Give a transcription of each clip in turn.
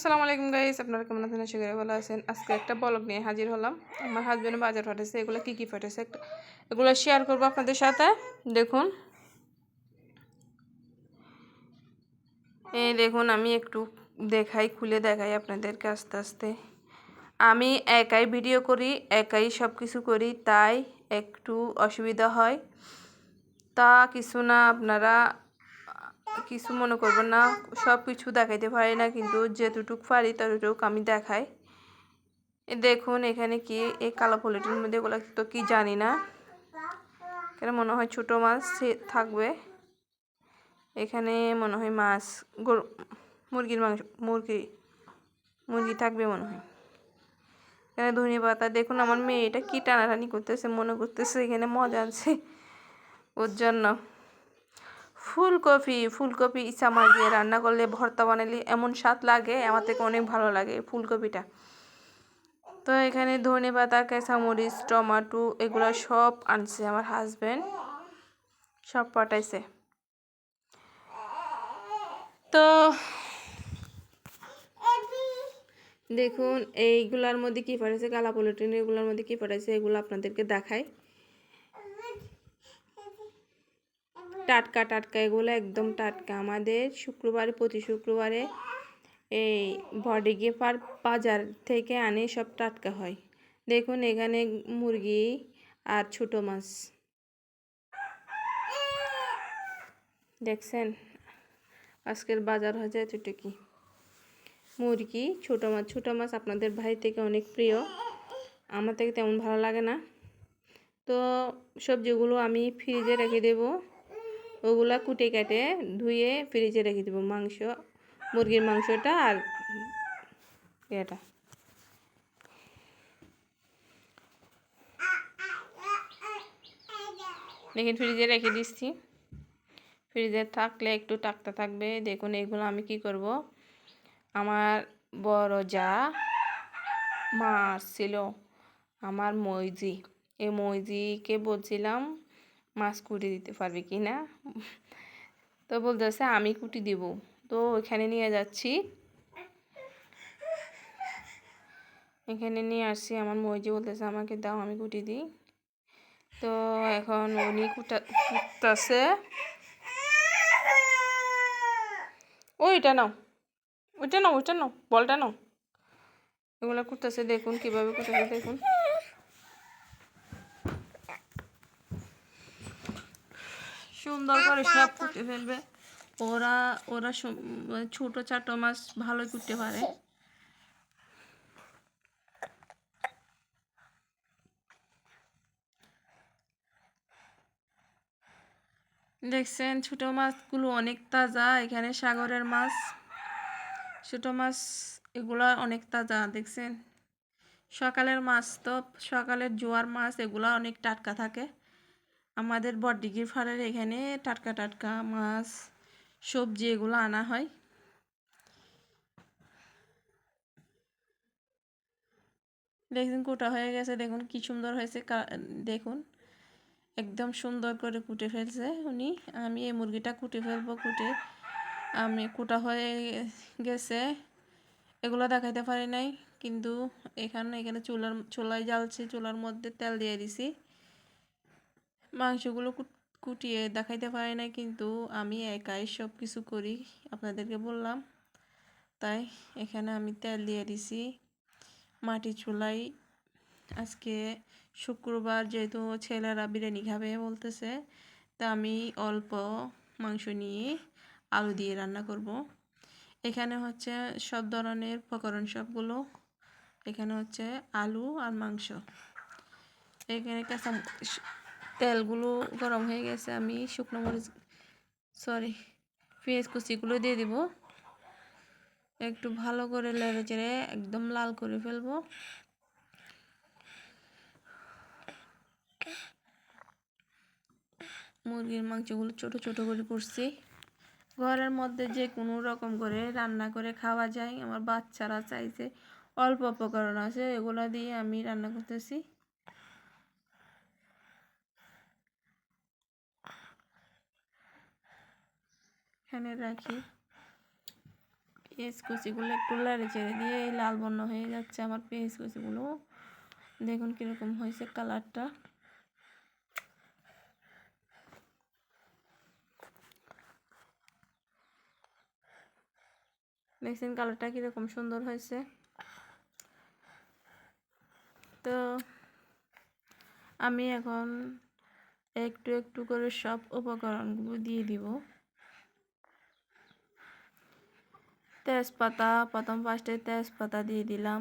আসসালামু আলাইকুম গাইস আপনারা কেমন আছেন? আশা করি ভালো আছেন। আজকে একটা ব্লগ নিয়ে হাজির হলাম। আমার হাজব্যান্ড বাজার ফাটেছে। এগুলো কী কী পাঠাচ্ছে একটা এগুলো শেয়ার করব আপনাদের সাথে। দেখুন। এই দেখুন, আমি একটু দেখাই, খুলে দেখাই আপনাদেরকে আস্তে আস্তে। আমি একাই ভিডিও করি, একাই সব কিছু করি, তাই একটু অসুবিধা হয়। তা কিছু না, আপনারা কিছু মনে করবেন না সব কিছু দেখাইতে পারি না, কিন্তু যেতটুক পারি ততটুক আমি দেখাই। দেখুন এখানে কি এই কালো পলিটির মধ্যে তো কি জানি না। এখানে মনে হয় ছোটো মাছ থাকবে। এখানে মনে হয় মাছ, গরু, মুরগির মাংস, মুরগি মুরগি থাকবে মনে হয়। এখানে ধনে পাতা, দেখুন আমার মেয়ে এটা কী টানাটানি করতেছে, মনে করতেছে এখানে মজা আছে। ওর জন্য। ফুলকপি ফুলকপি মাছ দিয়ে রান্না করলে ভর্তা বানালে এমন স্বাদ লাগে, আমার থেকে অনেক ভালো লাগে ফুলকপিটা। তো এখানে ধনে পাতা কেঁচামরিচ, টমাটো এগুলো সব আনছে আমার হাজব্যান্ড সব পাঠাইছে। তো দেখুন, এইগুলার মধ্যে কী পাঠাইছে? কালা পলিটিন এগুলোর মধ্যে কী পাঠাইছে? এগুলো আপনাদেরকে দেখায় টাটকা টাটকা, এগুলো একদম টাটকা। আমাদের শুক্রবারে, প্রতি শুক্রবারে এই বডি গেপার বাজার থেকে আনে সব টাটকা হয়। দেখুন এখানে মুরগি আর ছোট মাছ। দেখছেন? আজকের বাজার হয়ে যায় এতটুকু। মুরগি, ছোটো মাছ। ছোটো মাছ আপনাদের ভাই থেকে অনেক প্রিয়। আমার থেকে তেমন ভালো লাগে না। তো সবজিগুলো আমি ফ্রিজে রেখে দেবো। ওগুলা কুটে কেটে ধুয়ে ফ্রিজে রেখে দেবো। মাংস, মুরগির মাংসটা আর এটা দেখুন ফ্রিজে রেখে দিচ্ছি। ফ্রিজে থাকলে একটু টাকতে থাকবে। দেখুন, এগুলো আমি কি করব? আমার বড় যা মাছ ছিল, আমার মইজি এই মইজিকে বলছিলাম মাছ কুটি দিতে পারবে কি না? তো বলতেছে, আমি কুটি দিব। তো এখানে নিয়ে যাচ্ছি। এখানে নিয়ে আসছি। আমার মইজি বলতেছে, আমাকে দাও, আমি কুটি দিই। তো এখন উনি কুটা, কুটতেছে। ওইটা নাও। ওইটা নাও ওইটা নাও, বলটা নাও। এগুলো কুটতেছে, দেখুন কীভাবে কুটতেছে, দেখুন। সুন্দর করে সব কুটে ফেলবে। ওরা ওরা মানে ছোট চাটো মাছ ভালোই কুটতে পারে। দেখছেন, ছোট মাছগুলো অনেক তাজা, এখানে সাগরের মাছ। ছোট মাছ এগুলো অনেক তাজা, দেখছেন? সকালের মাছ তো, সকালের জোয়ার মাছ, এগুলো অনেক টাটকা থাকে। আমাদের বড়দিঘির ফাড়ের এখানে টাটকা টাটকা মাছ, সবজি এগুলো আনা হয়। দেখুন, কোটা হয়ে গেছে। দেখুন, কি সুন্দর হয়েছে দেখুন, একদম সুন্দর করে কুটে ফেলছে উনি। আমি এই মুরগিটা কুটে ফেলব, কুটে। আমি কুটা হয়ে গেছে। এগুলো দেখাইতে পারি নাই, কিন্তু এখানে এখানে চুলার, চুলায় জ্বালছে, চুলার মধ্যে তেল দিয়ে দিছি। মাংসগুলো কুটিয়ে দেখাইতে পারি না কিন্তু আমি একাই সব কিছু করি, আপনাদেরকে বললাম। তাই এখানে আমি তেল দিয়ে দিছি। মাটি চুলাই আজকে শুক্রবার যেহেতু ছেলেরা বিরিয়ানি খাবে বলতেছে, তা আমি অল্প মাংস নিয়ে আলু দিয়ে রান্না করব। এখানে হচ্ছে সব ধরনের উপকরণ সবগুলো। এখানে হচ্ছে আলু আর মাংস। এখানে কাঁচা তেলগুলো গরম হয়ে গেছে, আমি শুকনো মরিচ সরি পেঁয়াজ কুচিগুলো দিয়ে দিব। একটু ভালো করে লেড়ে চেড়ে একদম লাল করে ফেলব। মুরগির মাংসগুলো ছোট ছোট করে করছি। ঘরের মধ্যে যে কোনো রকম করে রান্না করে খাওয়া যায়। আমার বাচ্চারা চাইছে অল্প উপকরণ আছে, এগুলো দিয়ে আমি রান্না করতেছি। এখানে রাখি। পেঁয়াজ কুচিগুলো একটু লাড়ে চেড়ে দিয়ে এই লাল বর্ণ হয়ে যাচ্ছে আমার পেঁয়াজ কুচিগুলো দেখুন কীরকম হয়েছে কালারটা। দেখছেন কালারটা কীরকম সুন্দর হয়েছে। তো আমি এখন একটু একটু করে সব উপকরণগুলো দিয়ে দিব। তেজপাতা, প্রথম ফার্স্টে তেজপাতা দিয়ে দিলাম,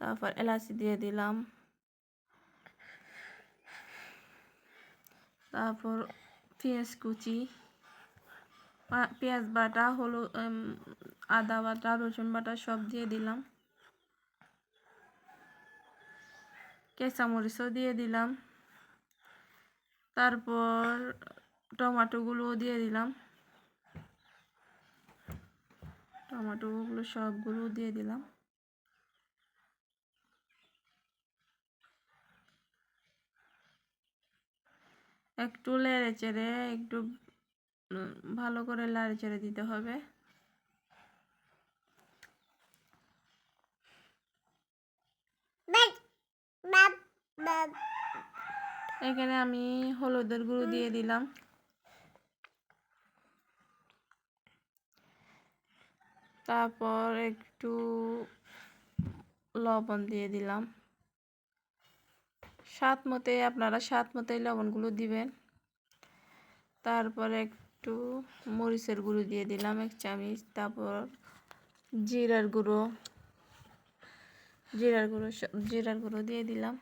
তারপর এলাচি দিয়ে দিলাম, তারপর পেঁয়াজ কুচি পেঁয়াজ বাটা, হলুদ আদা বাটা, রসুন বাটা সব দিয়ে দিলাম, কেঁচামরিচও দিয়ে দিলাম, তারপর টমাটোগুলোও দিয়ে দিলাম টমাটোগুলো সবগুলো দিয়ে দিলাম। একটু লেড়ে চেড়ে একটু ভালো করে লাড়ে চেড়ে দিতে হবে। এখানে আমি হলুদের গুঁড়ো দিয়ে দিলাম। তারপর একটু লবণ দিয়ে দিলাম। স্বাদ মতে, আপনারা স্বাদ মতে লবণগুলো দিবেন। তারপর একটু মরিচের গুঁড়ো দিয়ে দিলাম, এক চামচ। তারপর জিরার গুঁড়ো জিরার গুঁড়ো জিরার গুঁড়ো দিয়ে দিলাম।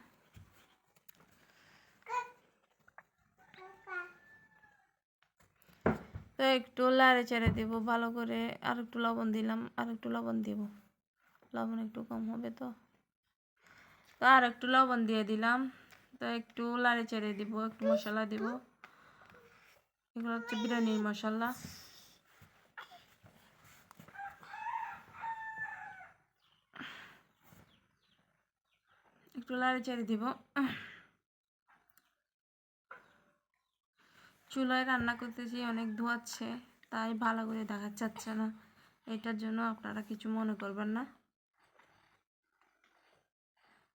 তো একটু লাড়ে চেড়ে দেবো, ভালো করে আর একটু লবণ দিলাম আর একটু লবণ দিব। লবণ একটু কম হবে তো। তো আর একটু লবণ দিয়ে দিলাম, তো একটু লাড়ে চেড়ে দিব, একটু মশলা দিব। এগুলো হচ্ছে বিরিয়ানির মশলা। একটু লাড়ে চেড়ে দিব। চুলায় রান্না করতেছি অনেক ধোয়াচ্ছে, তাই ভালো করে দেখা যাচ্ছে না। এটার জন্য আপনারা কিছু মনে করবেন না।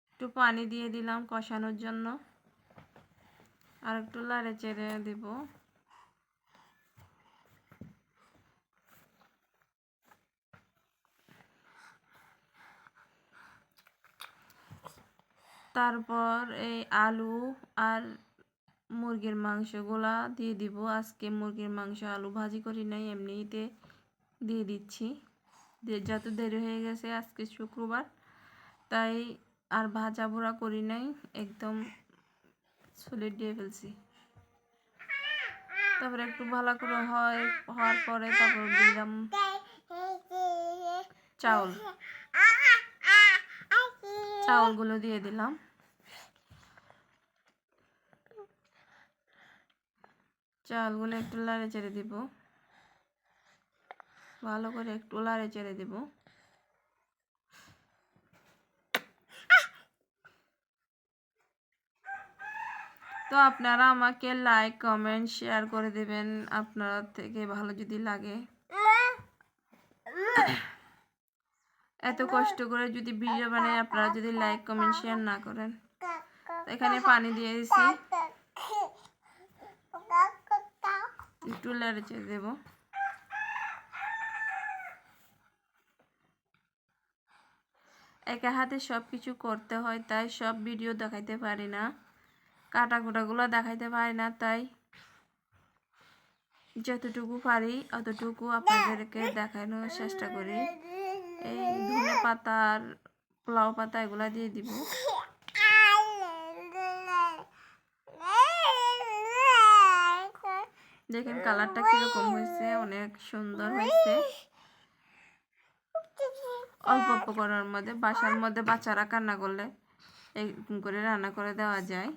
একটু পানি দিয়ে দিলাম কষানোর জন্য। আর একটু লাড়ে চেড়ে দেব। তারপর এই আলু আর মুরগির মাংসগুলা দিয়ে দিব। আজকে মুরগির মাংস আলু ভাজি করি নাই, এমনিতে দিয়ে দিচ্ছি। যত দেরি হয়ে গেছে আজকে শুক্রবার, তাই আর ভাজা ভুড়া করি নাই, একদম সলিড দিয়ে ফেলছি। তারপরে একটু ভালো করে হয় হওয়ার পরে তারপর দিলাম চাউল। চাউলগুলো দিয়ে দিলাম। চালগুলো একটু লাড়ে চেড়ে দিব। ভালো করে একটু লাড়ে চেড়ে দিব। তো আপনারা আমাকে লাইক কমেন্ট শেয়ার করে দেবেন। আপনার থেকে ভালো যদি লাগে। এত কষ্ট করে যদি ভিডিও বানাই, আপনারা যদি লাইক কমেন্ট শেয়ার না করেন। এখানে পানি দিয়ে দিছি। একটু লাড়ে চেড়ে দেবো। একা হাতে সব কিছু করতে হয়, তাই সব ভিডিও দেখাইতে পারি না। কাটা কুটাগুলো দেখাইতে পারি না, তাই যতটুকু পারি অতটুকু আপনাদেরকে দেখানোর চেষ্টা করি। এই ধনে আর পোলাও পাতা এগুলা দিয়ে দিব। দেখেন কালারটা কীরকম হয়েছে, অনেক সুন্দর হয়েছে। অল্প অল্প করার মধ্যে, বাসার মধ্যে বাচ্চারা কান্না করলে এরকম করে রান্না করে দেওয়া যায়।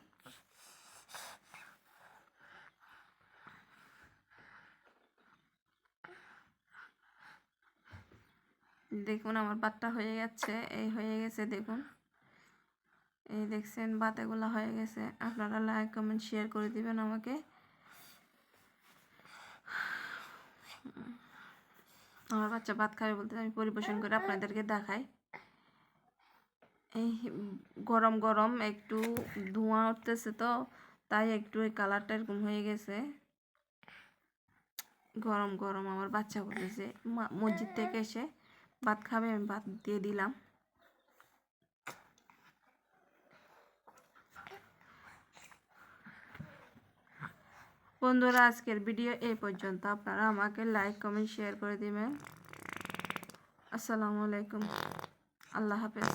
দেখুন আমার ভাতটা হয়ে গেছে, এই হয়ে গেছে দেখুন। এই দেখছেন ভাতেগুলো হয়ে গেছে। আপনারা লাইক কমেন্ট শেয়ার করে দিবেন আমাকে। আমার বাচ্চা ভাত খাবে বলতে আমি পরিবেশন করে আপনাদেরকে দেখাই। এই গরম গরম একটু ধোঁয়া উঠতেছে তো, তাই একটু এই কালারটা এরকম হয়ে গেছে। গরম গরম আমার বাচ্চা বলতেছে, "মা- মসজিদ থেকে এসে ভাত খাবে, আমি ভাত দিয়ে দিলাম। বন্ধুরা, আজকের ভিডিও এই পর্যন্ত। আপনারা আমাকে লাইক কমেন্ট শেয়ার করে দিবেন। আসসালামু আলাইকুম। আল্লাহ হাফেজ।